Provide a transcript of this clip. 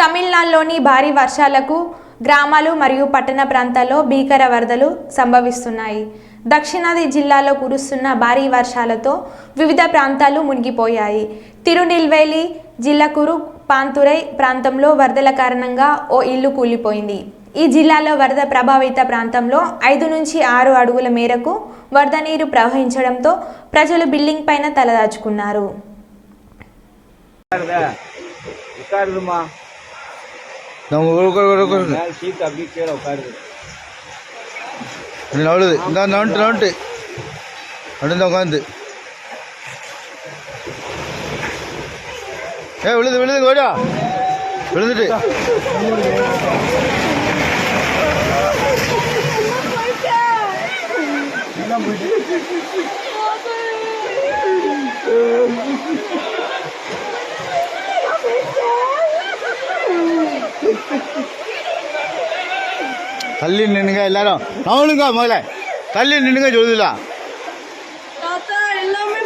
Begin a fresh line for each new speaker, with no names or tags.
తమిళనాడులోని భారీ వర్షాలకు గ్రామాలు మరియు పట్టణ ప్రాంతాల్లో భీకర వరదలు సంభవిస్తున్నాయి. దక్షిణాది జిల్లాలో కురుస్తున్న భారీ వర్షాలతో వివిధ ప్రాంతాలు మునిగిపోయాయి. తిరునెల్వేలి జిల్లాకురు పాంతురై ప్రాంతంలో వరదల కారణంగా ఓ ఇల్లు కూలిపోయింది. ఈ జిల్లాలో వరద ప్రభావిత ప్రాంతంలో ఐదు నుంచి ఆరు అడుగుల మేరకు వరద నీరు ప్రవహించడంతో ప్రజలు బిల్డింగ్ పైన తలదాచుకున్నారు.
நம்ம உட்காரு உட்காரு உட்காரு
மேல சீட் அப்படியே கீழே உட்காருது.
நவளுது இந்த நவன்ட்டு அப்படி இந்த உட்காந்து ஏ விழுது விழுது ஓடா விழுந்துட்டு. தள்ளி நின்னுங்க எல்லாரும். நவனுங்க முதல்ல. தள்ளி நின்னுங்க சொல்லுதுல
தாத்தா எல்லாமே